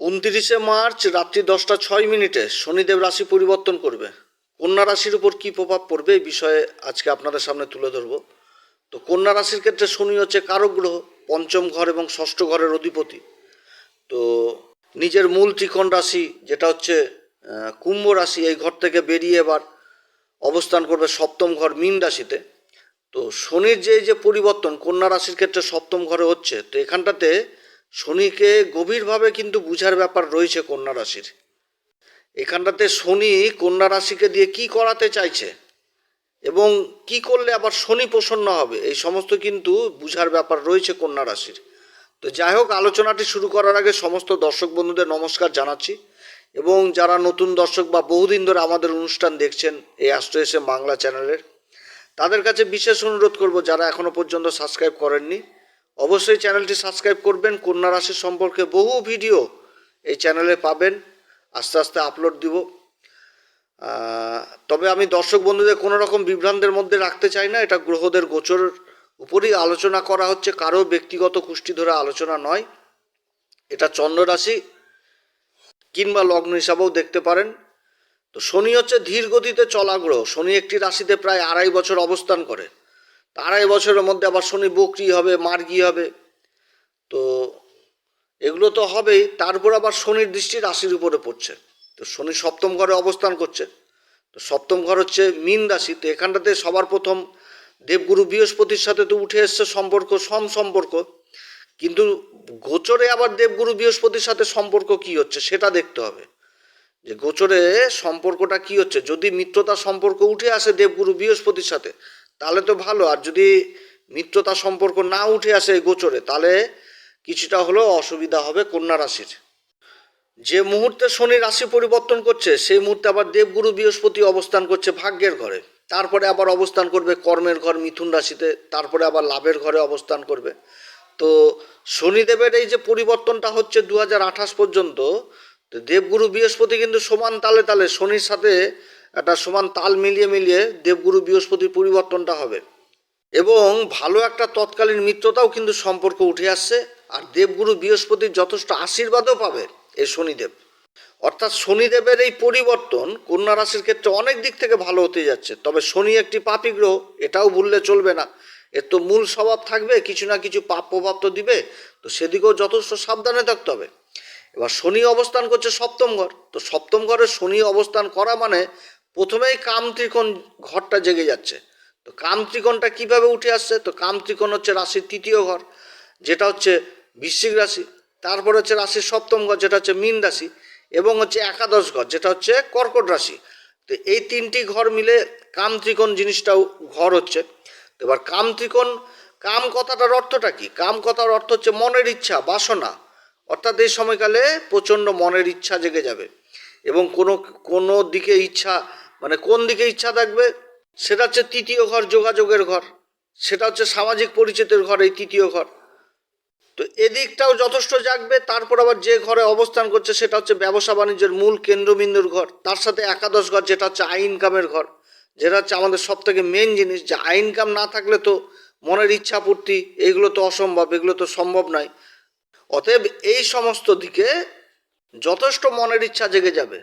উনত্রিশে মার্চ রাত্রি দশটা ছয় মিনিটে শনিদেব রাশি পরিবর্তন করবে। কন্যা রাশির উপর কী প্রভাব পড়বে এই বিষয়ে আজকে আপনাদের সামনে তুলে ধরবো। তো কন্যা রাশির ক্ষেত্রে শনি হচ্ছে কারক গ্রহ, পঞ্চম ঘর এবং ষষ্ঠ ঘরের অধিপতি। তো নিজের মূল ত্রিকোণ রাশি, যেটা হচ্ছে কুম্ভ রাশি, এই ঘর থেকে বেরিয়ে এবার অবস্থান করবে সপ্তম ঘর মীন রাশিতে। তো শনির যে যে পরিবর্তন কন্যা রাশির ক্ষেত্রে সপ্তম ঘরে হচ্ছে, তো এখানটাতে শনিকে গভীরভাবে কিন্তু বুঝার ব্যাপার রয়েছে কন্যা রাশির। এখানটাতে শনি কন্যা রাশিকে দিয়ে কি করাতে চাইছে এবং কি করলে আবার শনি প্রসন্ন হবে, এই সমস্ত কিন্তু বুঝার ব্যাপার রয়েছে কন্যা রাশির। তো যাই হোক, আলোচনাটি শুরু করার আগে সমস্ত দর্শক বন্ধুদের নমস্কার জানাচ্ছি এবং যারা নতুন দর্শক বা বহুদিন ধরে আমাদের অনুষ্ঠান দেখছেন এই অ্যাস্ট্রো এসে বাংলা চ্যানেলের, তাদের কাছে বিশেষ অনুরোধ করব যারা এখনও পর্যন্ত সাবস্ক্রাইব করেননি অবশ্যই চ্যানেলটি সাবস্ক্রাইব করবেন। কন্যা রাশি সম্পর্কে বহু ভিডিও এই চ্যানেলে পাবেন। আস্তে আস্তে আপলোড দিব। তবে আমি দর্শক বন্ধুদের কোনো রকম বিভ্রান্তের মধ্যে রাখতে চাই না। এটা গ্রহদের গোচর উপরই আলোচনা করা হচ্ছে। কারও ব্যক্তিগত কুষ্টি ধরে আলোচনা নয়। এটা চন্দ্র রাশি কিংবা লগ্ন হিসাবেও দেখতে পারেন। তো শনি হচ্ছে ধীর গতিতে চলা গ্রহ শনি একটি রাশিতে প্রায় আড়াই বছর অবস্থান করে। আড়াই বছরের মধ্যে আবার শনি বকরি হবে, মার্গি হবে। তো এগুলো তো হবেই, তারপর আবার শনির দৃষ্টি রাশির উপরে পড়ছে। তো শনি সপ্তম ঘরে অবস্থান করছে। তো সপ্তম ঘর হচ্ছে মীন রাশি, তো এখানটাতে সবার প্রথম দেবগুরু বৃহস্পতির সাথে তো উঠে এসছে সম্পর্ক, সম সম্পর্ক। কিন্তু গোচরে আবার দেবগুরু বৃহস্পতির সাথে সম্পর্ক কি হচ্ছে সেটা দেখতে হবে। যে গোচরে সম্পর্কটা কি হচ্ছে? যদি মিত্রতা সম্পর্ক উঠে আসে দেবগুরু বৃহস্পতির সাথে তাহলে তো ভালো। আর যদি মিত্রতা সম্পর্ক না উঠে আসে এই গোচরে, তাহলে কিছুটা হলেও অসুবিধা হবে কন্যা রাশির। যে মুহূর্তে শনি রাশি পরিবর্তন করছে, সেই মুহূর্তে আবার দেবগুরু বৃহস্পতি অবস্থান করছে ভাগ্যের ঘরে। তারপরে আবার অবস্থান করবে কর্মের ঘর মিথুন রাশিতে, তারপরে আবার লাভের ঘরে অবস্থান করবে। তো শনিদেবের এই যে পরিবর্তনটা হচ্ছে দু পর্যন্ত, তো দেবগুরু বৃহস্পতি কিন্তু সমান তালে তালে শনির সাথে একটা সমান তাল মিলিয়ে মিলিয়ে দেবগুরু বৃহস্পতির পরিবর্তনটা হবে। এবং ভালো একটা তৎকালীন মিত্রতাও কিন্তু সম্পর্ক উঠে আসছে, আর দেবগুরু বৃহস্পতির যথেষ্ট আশীর্বাদও পাবে এই শনিদেব। অর্থাৎ শনিদেবের এই পরিবর্তন কন্যা রাশির ক্ষেত্রে অনেক দিক থেকে ভালো হতে যাচ্ছে, তবে শনি একটি পাপী গ্রহ, এটাও ভুললে চলবে না। এর তো মূল স্বভাব থাকবে, কিছু না কিছু পাপ প্রভাব তো দিবে, তো সেদিকেও যথেষ্ট সাবধানে থাকতে হবে। এবার শনি অবস্থান করছে সপ্তম ঘর, তো সপ্তম ঘরে শনি অবস্থান করা মানে প্রথমেই কাম ত্রিকোণ ঘরটা জেগে যাচ্ছে। তো কাম ত্রিকোণটা কীভাবে উঠে আসছে? তো কাম ত্রিকোণ হচ্ছে রাশির তৃতীয় ঘর, যেটা হচ্ছে বৃশ্চিক রাশি। তারপর হচ্ছে রাশির সপ্তম ঘর, যেটা হচ্ছে মীন রাশি এবং হচ্ছে একাদশ ঘর, যেটা হচ্ছে কর্কট রাশি। তো এই তিনটি ঘর মিলে কাম ত্রিকোণ জিনিসটাও ঘর হচ্ছে। এবার কাম ত্রিকোণ, কাম কথাটার অর্থটা কি? কাম কথার অর্থ হচ্ছে মনের ইচ্ছা, বাসনা। অর্থাৎ এই সময়কালে প্রচণ্ড মনের ইচ্ছা জেগে যাবে। এবং কোনো কোনো দিকে ইচ্ছা মানে কোন দিকে ইচ্ছা থাকবে? সেটা হচ্ছে তৃতীয় ঘর যোগাযোগের ঘর। সেটা হচ্ছে সামাজিক পরিচিতির ঘর, এই তৃতীয় ঘর। তো এদিকটাও যথেষ্ট জাগবে, তারপর আবার যে ঘরে অবস্থান করছে সেটা হচ্ছে ব্যবসা বাণিজ্যের মূল কেন্দ্রবিন্দুর ঘর। তার সাথে একাদশ ঘর, যেটা হচ্ছে আই ইনকামের ঘর। যেটা হচ্ছে আমাদের সব থেকে মেন জিনিস, যে আই ইনকাম না থাকলে তো মনের ইচ্ছা পূর্তি, এগুলো তো অসম্ভব, এগুলো তো সম্ভব নয়। অতএব এই সমস্ত দিকে যথেষ্ট মনের ইচ্ছা জেগে যাবে।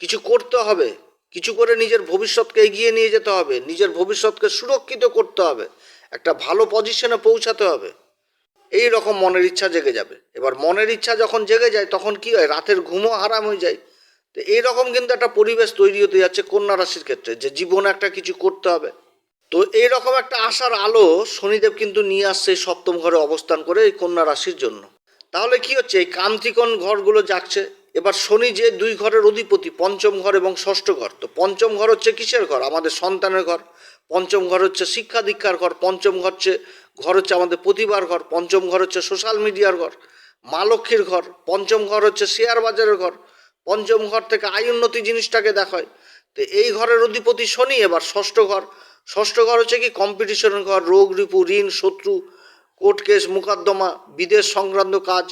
কিছু করতে হবে, কিছু করে নিজের ভবিষ্যৎকে এগিয়ে নিয়ে যেতে হবে, নিজের ভবিষ্যৎকে সুরক্ষিত করতে হবে, একটা ভালো পজিশনে পৌঁছাতে হবে। এই রকম মনের ইচ্ছা জেগে যাবে। এবার মনের ইচ্ছা যখন জেগে যায়, তখন কি হয়? রাতের ঘুমও আরাম হয়ে যায়। তো এই রকম কিন্তু একটা পরিবেশ তৈরি হতে যাচ্ছে কন্যা রাশির ক্ষেত্রে, যে জীবনে একটা কিছু করতে হবে। তো এই রকম একটা আশার আলো শনিদেব কিন্তু নিয়ে আসছে সপ্তম ঘরে অবস্থান করে এই কন্যা রাশির জন্য। তাহলে কি হচ্ছে? এই কান্তিকোণ ঘরগুলো যাচ্ছে। এবার শনি যে দুই ঘরের অধিপতি, পঞ্চম ঘর এবং ষষ্ঠ ঘর। তো পঞ্চম ঘর হচ্ছে কিসের ঘর? আমাদের সন্তানের ঘর। পঞ্চম ঘর হচ্ছে শিক্ষা দীক্ষার ঘর। পঞ্চম ঘর হচ্ছে ঘর হচ্ছে আমাদের প্রতিভার ঘর। পঞ্চম ঘর হচ্ছে সোশ্যাল মিডিয়ার ঘর। মা লক্ষ্মীর ঘর। পঞ্চম ঘর হচ্ছে শেয়ার বাজারের ঘর। পঞ্চম ঘর থেকে আয় উন্নতি জিনিসটাকে দেখায়। তো এই ঘরের অধিপতি শনি, এবার ষষ্ঠ ঘর। ষষ্ঠ ঘর হচ্ছে কি? কম্পিটিশনের ঘর। রোগ, রিপু, ঋণ, শত্রু। কোর্ট কেস, মোকদ্দমা, বিদেশ সংক্রান্ত কাজ,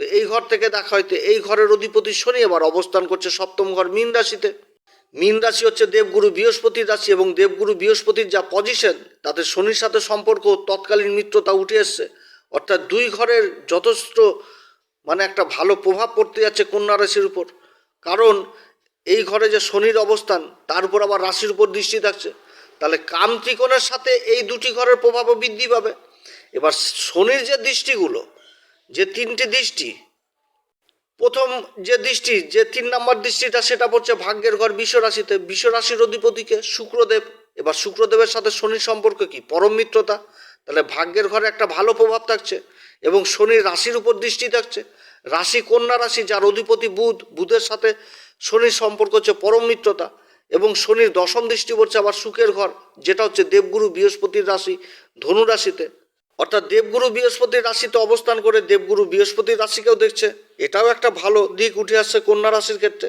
তো এই ঘর থেকে দেখা হয়তো এই ঘরের অধিপতি শনি এবার অবস্থান করছে সপ্তম ঘর মীন রাশিতে। মীন রাশি হচ্ছে দেবগুরু বৃহস্পতির রাশি এবং দেবগুরু বৃহস্পতির যা পজিশন তাতে শনির সাথে সম্পর্ক তৎকালীন মিত্রতা উঠে এসছে। অর্থাৎ দুই ঘরের যথেষ্ট মানে একটা ভালো প্রভাব পড়তে যাচ্ছে কন্যা রাশির উপর। কারণ এই ঘরে যে শনির অবস্থান, তার উপর আবার রাশির উপর দৃষ্টি থাকছে। তাহলে কাম ত্রিকোণের সাথে এই দুটি ঘরের প্রভাবও বৃদ্ধি পাবে। এবার শনির যে দৃষ্টিগুলো, যে তিনটি দৃষ্টি, প্রথম যে দৃষ্টি, যে তিন নম্বর দৃষ্টিটা সেটা পড়ছে ভাগ্যের ঘর বিশ্ব রাশিতে বিশ্ব রাশির অধিপতিকে শুক্রদেব, এবার শুক্রদেবের সাথে শনির সম্পর্ক কি? পরম মিত্রতা। তাহলে ভাগ্যের ঘরে একটা ভালো প্রভাব থাকছে এবং শনির রাশির উপর দৃষ্টি থাকছে। রাশি কন্যা রাশি, যার অধিপতি বুধ, বুধের সাথে শনির সম্পর্ক হচ্ছে পরম মিত্রতা এবং শনির দশম দৃষ্টি পড়ছে আবার সুখের ঘর, যেটা হচ্ছে দেবগুরু বৃহস্পতির রাশি, ধনু রাশিতে। অর্থাৎ দেবগুরু বৃহস্পতির রাশিতে অবস্থান করে দেবগুরু বৃহস্পতির রাশিকেও দেখছে। এটাও একটা ভালো দিক উঠে আসছে কন্যা রাশির ক্ষেত্রে।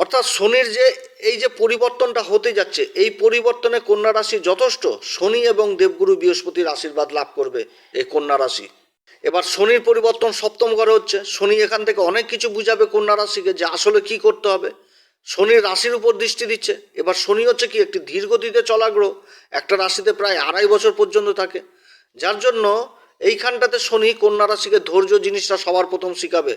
অর্থাৎ শনির যে এই যে পরিবর্তনটা হতে যাচ্ছে, এই পরিবর্তনে কন্যা রাশি যথেষ্ট শনি এবং দেবগুরু বৃহস্পতির আশীর্বাদ লাভ করবে এই কন্যা রাশি। এবার শনির পরিবর্তন সপ্তম ঘরে হচ্ছে। শনি এখান থেকে অনেক কিছু বুঝাবে কন্যা রাশিকে যে আসলে কি করতে হবে। শনির রাশির উপর দৃষ্টি দিচ্ছে। এবার শনি হচ্ছে কি একটি ধীর গতিতে চলা একটা রাশিতে প্রায় আড়াই বছর পর্যন্ত থাকে। যার জন্য এইখানটাতে শনি কন্যা রাশিকে ধৈর্য জিনিসটা সবার প্রথম শিখাবে।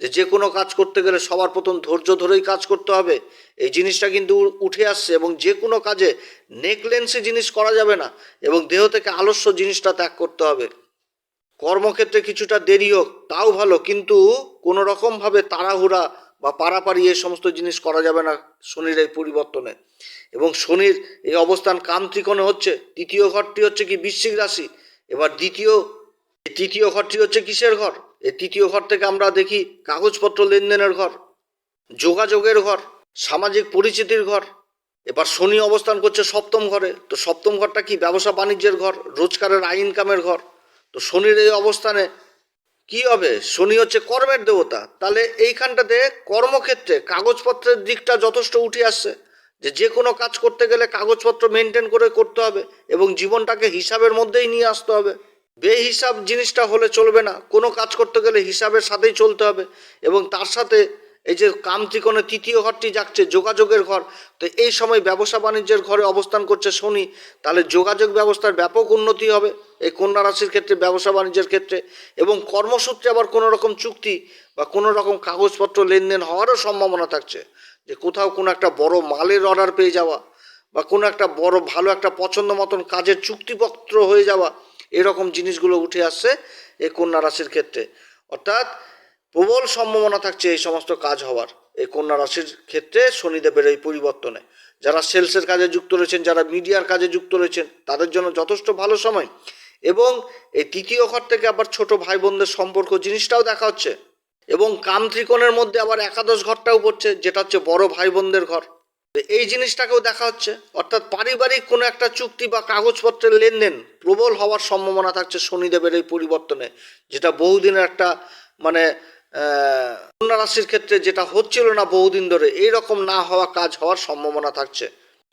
যে যে কোনো কাজ করতে গেলে সবার প্রথম ধৈর্য ধরেই কাজ করতে হবে। এই জিনিসটা কিন্তু উঠে আসছে এবং যে কোনো কাজে নেকলেন্সি জিনিস করা যাবে না এবং দেহ থেকে আলস্য জিনিসটা ত্যাগ করতে হবে। কর্মক্ষেত্রে কিছুটা দেরি হোক, তাও ভালো, কিন্তু কোনো রকমভাবে তাড়াহুড়া বা পারাপারি এই সমস্ত জিনিস করা যাবে না শনির এই পরিবর্তনে। এবং শনির এই অবস্থান কাম ত্রিকোণে হচ্ছে, তৃতীয় ঘরটি হচ্ছে কি বৃশ্চিক রাশি। এবার দ্বিতীয় তৃতীয় ঘরটি হচ্ছে কিসের ঘর? এই তৃতীয় ঘর থেকে আমরা দেখি কাগজপত্র লেনদেনের ঘর, যোগাযোগের ঘর, সামাজিক পরিচিতির ঘর। এবার শনি অবস্থান করছে সপ্তম ঘরে। তো সপ্তম ঘরটা কি? ব্যবসা বাণিজ্যের ঘর, রোজগারের আয় ইনকামের ঘর। তো শনির এই অবস্থানে কি হবে? শনি হচ্ছে কর্মের দেবতা। তাহলে এইখানটাতে কর্মক্ষেত্রে কাগজপত্রের দিকটা যথেষ্ট উঠে আসছে। যে যে কোনো কাজ করতে গেলে কাগজপত্র মেনটেন করে করতে হবে এবং জীবনটাকে হিসাবের মধ্যেই নিয়ে আসতে হবে। বেহিসাব জিনিসটা হলে চলবে না। কোনো কাজ করতে গেলে হিসাবের সাথেই চলতে হবে এবং তার সাথে এই যে কাম ত্রিকোণে তৃতীয় ঘরটি যাচ্ছে, যোগাযোগের ঘর। তো এই সময় ব্যবসা বাণিজ্যের ঘরে অবস্থান করছে শনি। তাহলে যোগাযোগ ব্যবস্থার ব্যাপক উন্নতি হবে এই কন্যা রাশির ক্ষেত্রে, ব্যবসা বাণিজ্যের ক্ষেত্রে। এবং কর্মসূত্রে আবার কোনো রকম চুক্তি বা কোনো রকম কাগজপত্র লেনদেন হওয়ারও সম্ভাবনা থাকছে। যে কোথাও কোনো একটা বড় মালের অর্ডার পেয়ে যাওয়া বা কোনো একটা বড় ভালো একটা পছন্দ মতন কাজের চুক্তিপত্র হয়ে যাওয়া, এরকম জিনিসগুলো উঠে আসছে এই কন্যা রাশির ক্ষেত্রে। অর্থাৎ প্রবল সম্ভাবনা থাকছে এই সমস্ত কাজ হওয়ার। এই কন্যা রাশির ক্ষেত্রে শনিদেবের এই পরিবর্তনে। যারা সেলসের কাজে যুক্ত রয়েছেন, যারা মিডিয়ার কাজে যুক্ত রয়েছেন, তাদের জন্য যথেষ্ট ভালো সময়। এবং এই তৃতীয় ঘর থেকে আবার ছোট ভাই বোনদের সম্পর্ক জিনিসটাও দেখা হচ্ছে। এবং কাম ত্রিকোণের মধ্যে আবার একাদশ ঘরটাও পড়ছে, যেটা হচ্ছে বড় ভাই বোনদের ঘর এই জিনিসটাকেও দেখা হচ্ছে। অর্থাৎ পারিবারিক কোনো একটা চুক্তি বা কাগজপত্রের লেনদেন প্রবল হওয়ার সম্ভাবনা থাকছে শনিদেবের এই পরিবর্তনে। যেটা বহুদিনের একটা মানে কন্যা রাশির ক্ষেত্রে যেটা হচ্ছিল না বহুদিন ধরে এই রকম না হওয়া কাজ হওয়ার সম্ভাবনা থাকছে।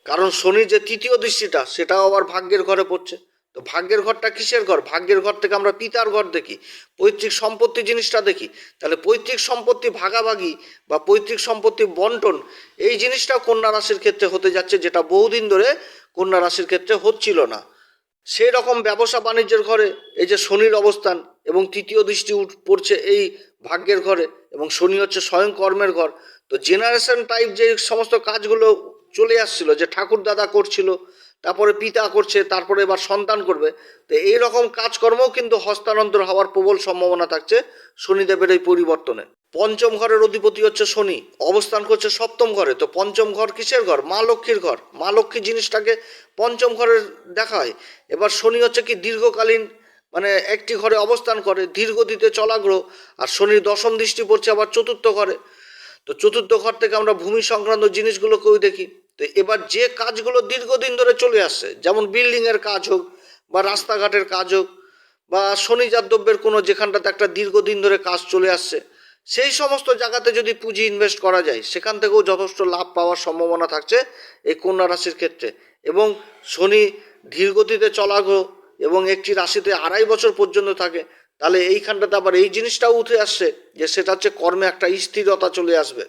কারণ শনির যে তৃতীয় দৃষ্টিটা, সেটাও আবার ভাগ্যের ঘরে পড়ছে। তো ভাগ্যের ঘরটা কিসের ঘর? ভাগ্যের ঘর থেকে আমরা পিতার ঘর দেখি, পৈতৃক সম্পত্তি জিনিসটা দেখি। তাহলে পৈতৃক সম্পত্তি ভাগাভাগি বা পৈতৃক সম্পত্তি বন্টন, এই জিনিসটা কন্যা রাশির ক্ষেত্রে হতে যাচ্ছে, যেটা বহুদিন ধরে কন্যা রাশির ক্ষেত্রে হচ্ছিল না। সেই রকম ব্যবসা বাণিজ্যের ঘরে, এই যে শনির অবস্থান এবং তৃতীয় দৃষ্টি পড়ছে এই ভাগ্যের ঘরে এবং শনি হচ্ছে স্বয়ং কর্মের ঘর। তো জেনারেশন টাইপ যে সমস্ত কাজগুলো চলে আসছিল, যে ঠাকুর দাদা করছিল, তারপরে পিতা করছে, তারপরে এবার সন্তান করবে, তো এই রকম কাজকর্মও কিন্তু হস্তান্তর হওয়ার প্রবল সম্ভাবনা থাকছে শনিদেবের এই পরিবর্তনে। পঞ্চম ঘরের অধিপতি হচ্ছে শনি, অবস্থান করছে সপ্তম ঘরে। তো পঞ্চম ঘর কিসের ঘর? মা লক্ষ্মীর ঘর। মা লক্ষ্মী জিনিসটাকে পঞ্চম ঘরের দেখা হয় এবার শনি হচ্ছে কি দীর্ঘকালীন মানে একটি ঘরে অবস্থান করে, ধীরগতিতে চলা গ্রহ আর শনির দশম দৃষ্টি পড়ছে আবার চতুর্থ ঘরে। তো চতুর্থ ঘর থেকে আমরা ভূমি সংক্রান্ত জিনিসগুলোকেও দেখি। তো এবার যে কাজগুলো দীর্ঘদিন ধরে চলে আসছে, যেমন বিল্ডিংয়ের কাজ হোক, বা রাস্তাঘাটের কাজ হোক, বা শনি যাদ্রব্যের কোনো যেখানটাতে একটা দীর্ঘদিন ধরে কাজ চলে আসছে, সেই সমস্ত জায়গাতে যদি পুঁজি ইনভেস্ট করা যায়, সেখান থেকেও যথেষ্ট লাভ পাওয়ার সম্ভাবনা থাকছে এই কন্যা রাশির ক্ষেত্রে। এবং শনি ধীরগতিতে চলা গ্রহ এবং একটি রাশিতে আড়াই বছর পর্যন্ত থাকে, তাহলে এইখানটাতে আবার এই জিনিসটাও উঠে আসছে যে সেটা হচ্ছে কর্মে একটা স্থিরতা চলে আসবে।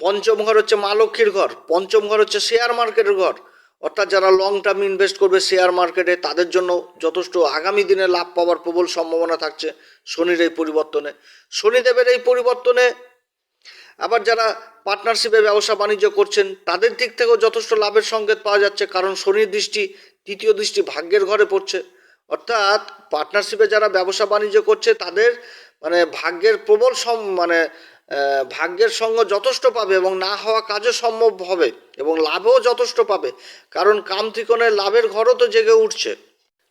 পঞ্চম ঘর হচ্ছে মা লক্ষ্মীর ঘর, পঞ্চম ঘর হচ্ছে শেয়ার মার্কেটের ঘর। অর্থাৎ যারা লং টার্ম ইনভেস্ট করবে শেয়ার মার্কেটে তাদের জন্য যথেষ্ট আগামী দিনে লাভ পাওয়ার প্রবল সম্ভাবনা থাকছে শনির এই পরিবর্তনে। শনিদেবের এই পরিবর্তনে আবার যারা পার্টনারশিপে ব্যবসা বাণিজ্য করছেন, তাদের দিক থেকেও যথেষ্ট লাভের সংকেত পাওয়া যাচ্ছে, কারণ শনির দৃষ্টি তৃতীয় দৃষ্টি ভাগ্যের ঘরে পড়ছে। অর্থাৎ পার্টনারশিপে যারা ব্যবসা বাণিজ্য করছে, তাদের মানে ভাগ্যের প্রবল সম মানে ভাগ্যের সঙ্গ যথেষ্ট পাবে এবং না হওয়া কাজও সম্ভব হবে এবং লাভও যথেষ্ট পাবে। কারণ কামত্রিকোণের লাভের ঘরও তো জেগে উঠছে।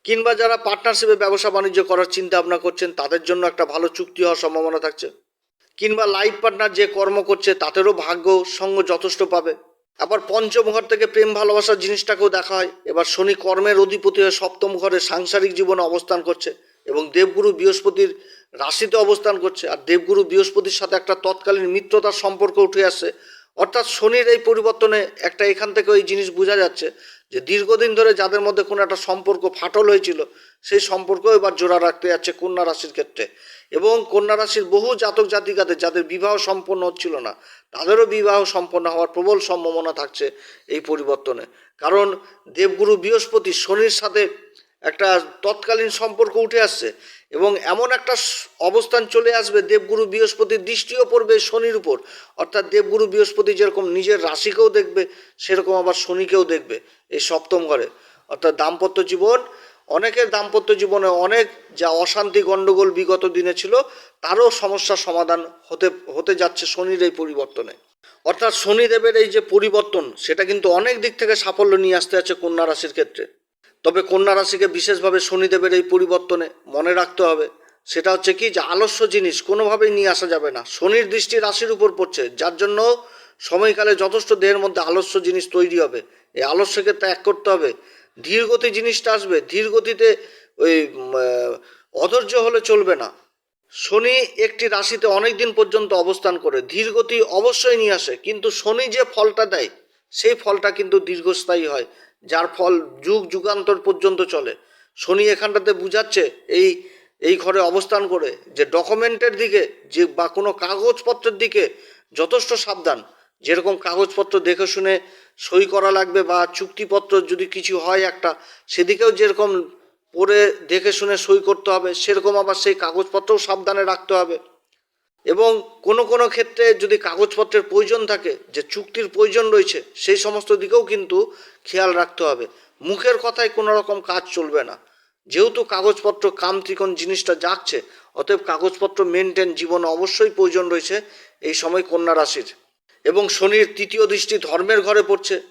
কিংবা যারা পার্টনারশিপে ব্যবসা বাণিজ্য করার চিন্তা ভাবনা করছেন, তাদের জন্য একটা ভালো চুক্তি হওয়ার সম্ভাবনা থাকছে। কিংবা লাইফ পার্টনার যে কর্ম করছে, তাদেরও ভাগ্য সঙ্গ যথেষ্ট পাবে। আবার পঞ্চম ঘর থেকে প্রেম ভালোবাসার জিনিসটাকেও দেখা হয়। এবার শনি কর্মের অধিপতি হয়ে সপ্তম ঘরে সাংসারিক জীবনে অবস্থান করছে এবং দেবগুরু বৃহস্পতির রাশিতে অবস্থান করছে। আর দেবগুরু বৃহস্পতির সাথে একটা তৎকালীন মিত্রতার সম্পর্ক উঠে আসছে অর্থাৎ শনির এই পরিবর্তনে একটা এখান থেকে ওই জিনিস বোঝা যাচ্ছে যে দীর্ঘদিন ধরে যাদের মধ্যে কোনো একটা সম্পর্ক ফাটল হয়েছিল, সেই সম্পর্ক এবার জোড়া রাখতে যাচ্ছে কন্যা রাশির ক্ষেত্রে। এবং কন্যা রাশির বহু জাতক জাতিকাদের যাদের বিবাহ সম্পন্ন হচ্ছিল না, তাদেরও বিবাহ সম্পন্ন হওয়ার প্রবল সম্ভাবনা থাকছে এই পরিবর্তনে। কারণ দেবগুরু বৃহস্পতি শনির সাথে একটা তৎকালীন সম্পর্ক উঠে আসছে এবং এমন একটা অবস্থান চলে আসবে দেবগুরু বৃহস্পতির দৃষ্টিও পড়বে শনির উপর। অর্থাৎ দেবগুরু বৃহস্পতি যেরকম নিজের রাশিকেও দেখবে, সেরকম আবার শনিকেও দেখবে এই সপ্তম ঘরে। অর্থাৎ দাম্পত্য জীবন অনেকের দাম্পত্য জীবনে অনেক যা অশান্তি গণ্ডগোল বিগত দিনে ছিল, তারও সমস্যার সমাধান হতে হতে যাচ্ছে শনির এই পরিবর্তনে। অর্থাৎ শনিদেবের এই যে পরিবর্তন, সেটা কিন্তু অনেক দিক থেকে সাফল্য নিয়ে আসতে আছে কন্যা রাশির ক্ষেত্রে। তবে কন্যা রাশিকে বিশেষভাবে শনিদেবের এই পরিবর্তনে মনে রাখতে হবে। সেটা হচ্ছে কি, যে আলস্য জিনিস কোনোভাবেই নিয়ে আসা যাবে না। শনির দৃষ্টি রাশির উপর পড়ছে, যার জন্য সময়কালে যথেষ্ট দেহের মধ্যে আলস্য জিনিস তৈরি হবে। এই আলস্যকে ত্যাগ করতে হবে। ধীরগতি জিনিসটা আসবে, ধীরগতিতে ওই অধৈর্য হলে চলবে না। শনি একটি রাশিতে অনেক দিন পর্যন্ত অবস্থান করে, ধীরগতি অবশ্যই নিয়ে আসে, কিন্তু শনি যে ফলটা দেয়, সেই ফলটা কিন্তু দীর্ঘস্থায়ী হয়, যার ফল যুগ যুগান্তর পর্যন্ত চলে। শনি এখানটাতে বুঝাচ্ছে, এই এই ঘরে অবস্থান করে, যে ডকুমেন্টের দিকে, যে বা কোনো কাগজপত্রের দিকে যথেষ্ট সাবধান। যেরকম কাগজপত্র দেখে শুনে সই করা লাগবে বা চুক্তিপত্র যদি কিছু হয় একটা, সেদিকেও যেরকম পড়ে দেখে শুনে সই করতে হবে, সেরকম আবার সেই কাগজপত্রও সাবধানে রাখতে হবে। এবং কোনো কোনো ক্ষেত্রে যদি কাগজপত্রের প্রয়োজন থাকে, যে চুক্তির প্রয়োজন রয়েছে, সেই সমস্ত দিকেও কিন্তু খেয়াল রাখতে হবে। মুখের কথায় কোনো রকম কাজ চলবে না। যেহেতু কাগজপত্র কাম জিনিসটা যাচ্ছে, অতএব কাগজপত্র মেনটেন জীবনে অবশ্যই প্রয়োজন রয়েছে এই সময় কন্যা রাশির। এবং শনির তৃতীয় দৃষ্টি ধর্মের ঘরে পড়ছে।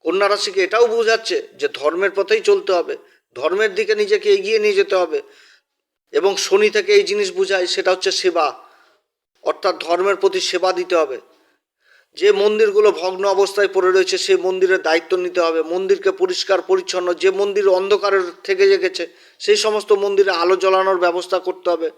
কন্যা রাশিকে এটাও বোঝাচ্ছে যে ধর্মের পথেই চলতে হবে। ধর্মের দিকে নিজেকে এগিয়ে নিয়ে যেতে হবে। এবং শনি থেকে এই জিনিস বোঝায়, সেটা হচ্ছে সেবা। অর্থাৎ ধর্মের প্রতি সেবা দিতে হবে। যে মন্দিরগুলো ভগ্ন অবস্থায় পড়ে রয়েছে, সেই মন্দিরের দায়িত্ব নিতে হবে। মন্দিরকে পরিষ্কার, পরিচ্ছন্ন, যে মন্দির অন্ধকারের থেকে গেছে সেই সমস্ত মন্দিরে আলো জ্বালানোর ব্যবস্থা করতে হবে।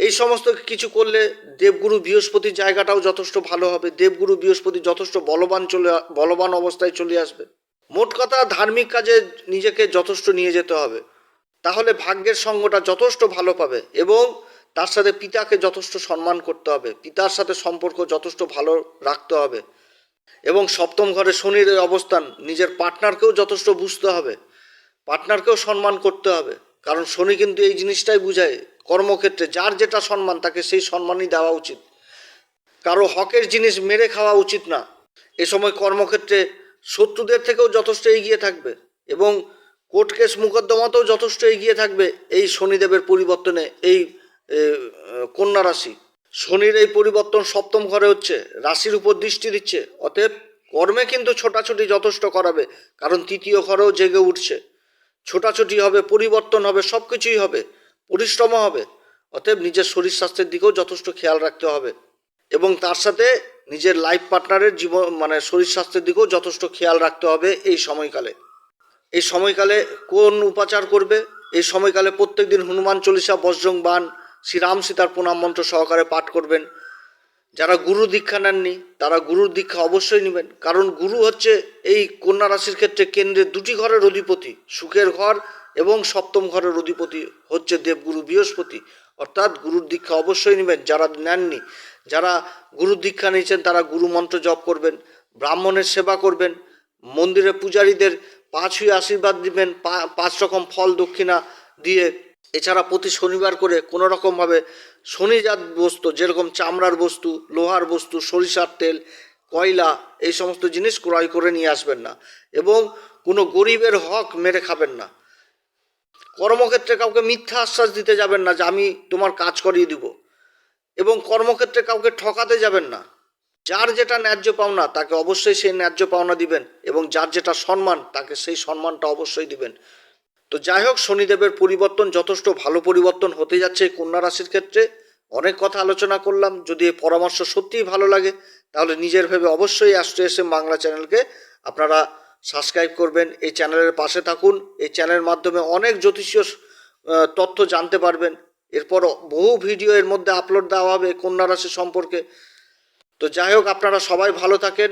এই সমস্ত কিছু করলে দেবগুরু বৃহস্পতির জায়গাটাও যথেষ্ট ভালো হবে। দেবগুরু বৃহস্পতি যথেষ্ট বলবান চলে বলবান অবস্থায় চলে আসবে। মোট কথা ধার্মিক কাজে নিজেকে যথেষ্ট নিয়ে যেতে হবে। তাহলে ভাগ্যের সঙ্গটা যথেষ্ট ভালো পাবে এবং তার সাথে পিতাকে যথেষ্ট সম্মান করতে হবে। পিতার সাথে সম্পর্ক যথেষ্ট ভালো রাখতে হবে এবং সপ্তম ঘরে শনির অবস্থান, নিজের পার্টনারকেও যথেষ্ট বুঝতে হবে। পার্টনারকেও সম্মান করতে হবে। কারণ শনি কিন্তু এই জিনিসটাই বুঝায় কর্মক্ষেত্রে যার যেটা সম্মান, তাকে সেই সম্মানই দেওয়া উচিত। কারও হকের জিনিস মেরে খাওয়া উচিত না। এ সময় কর্মক্ষেত্রে শত্রুদের থেকেও যথেষ্ট এগিয়ে থাকবে এবং কোর্ট কেস মোকদ্দমাতেও যথেষ্ট এগিয়ে থাকবে এই শনিদেবের পরিবর্তনে, এই কন্যা রাশি। শনির এই পরিবর্তন সপ্তম ঘরে হচ্ছে, রাশির উপর দৃষ্টি দিচ্ছে, অতএব কর্মে কিন্তু ছোটাছুটি যথেষ্ট করাবে, কারণ তৃতীয় ঘরেও জেগে উঠছে। ছোটাছুটি হবে, পরিবর্তন হবে সব কিছুই হবে। পরিশ্রম হবে। অতএব নিজের শরীর স্বাস্থ্যের দিকেও যথেষ্ট খেয়াল রাখতে হবে। এবং তার সাথে নিজের লাইফ পার্টনারের জীবন মানে শরীর স্বাস্থ্যের দিকেও যথেষ্ট খেয়াল রাখতে হবে এই সময়কালে। এই সময়কালে কোন উপাচার করবে? এই সময়কালে প্রত্যেক দিন হনুমান চল্লিশা, বজ্রং বান শ্রীরাম সীতার প্রণাম মন্ত্র সহকারে পাঠ করবেন। যারা গুরু দীক্ষা নেননি, তারা গুরুর দীক্ষা অবশ্যই নেবেন। কারণ গুরু হচ্ছে এই কন্যা রাশির ক্ষেত্রে কেন্দ্রে দুটি ঘরের অধিপতি। সুখের ঘর এবং সপ্তম ঘরের অধিপতি হচ্ছে দেবগুরু বৃহস্পতি। অর্থাৎ গুরুর দীক্ষা অবশ্যই নেবেন, যারা নেননি, যারা গুরুর দীক্ষা নিয়েছেন, তারা গুরু মন্ত্র জপ করবেন, ব্রাহ্মণের সেবা করবেন মন্দিরে পূজারীদের পা ছুঁয়ে আশীর্বাদ দিবেন পাঁচ রকম ফল দক্ষিণা দিয়ে। এছাড়া প্রতি শনিবার করে কোনো রকমভাবে শনিজাত বস্তু, যেরকম চামড়ার বস্তু, লোহার বস্তু, সরিষার তেল, কয়লা, এই সমস্ত জিনিস ক্রয় করে নিয়ে আসবেন না। এবং কোনো গরিবের হক মেরে খাবেন না। কর্মক্ষেত্রে কাউকে মিথ্যা আশ্বাস দিতে যাবেন না যে আমি তোমার কাজ করিয়ে দিব। এবং কর্মক্ষেত্রে কাউকে ঠকাতে যাবেন না। যার যেটা ন্যায্য পাওনা, তাকে অবশ্যই সেই ন্যায্য পাওনা দিবেন এবং যার যেটা সম্মান, তাকে সেই সম্মানটা অবশ্যই দিবেন। তো যাই হোক, শনিদেবের পরিবর্তন যথেষ্ট ভালো পরিবর্তন হতে যাচ্ছে কন্যা রাশির ক্ষেত্রে। অনেক কথা আলোচনা করলাম, যদি এই পরামর্শ সত্যিই ভালো লাগে, তাহলে নিজের ভেবে অবশ্যই অ্যাস্ট্রো এস বাংলা চ্যানেলকে আপনারা সাবস্ক্রাইব করবেন, এই চ্যানেলের পাশে থাকুন, এই চ্যানেলের মাধ্যমে অনেক জ্যোতিষীয় তথ্য জানতে পারবেন। এরপর বহু ভিডিও এর মধ্যে আপলোড দেওয়া হবে কন্যা রাশি সম্পর্কে। তো যাই হোক, আপনারা সবাই ভালো থাকেন।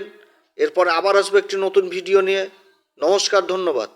এরপর আবার আসবে একটি নতুন ভিডিও নিয়ে। নমস্কার, ধন্যবাদ।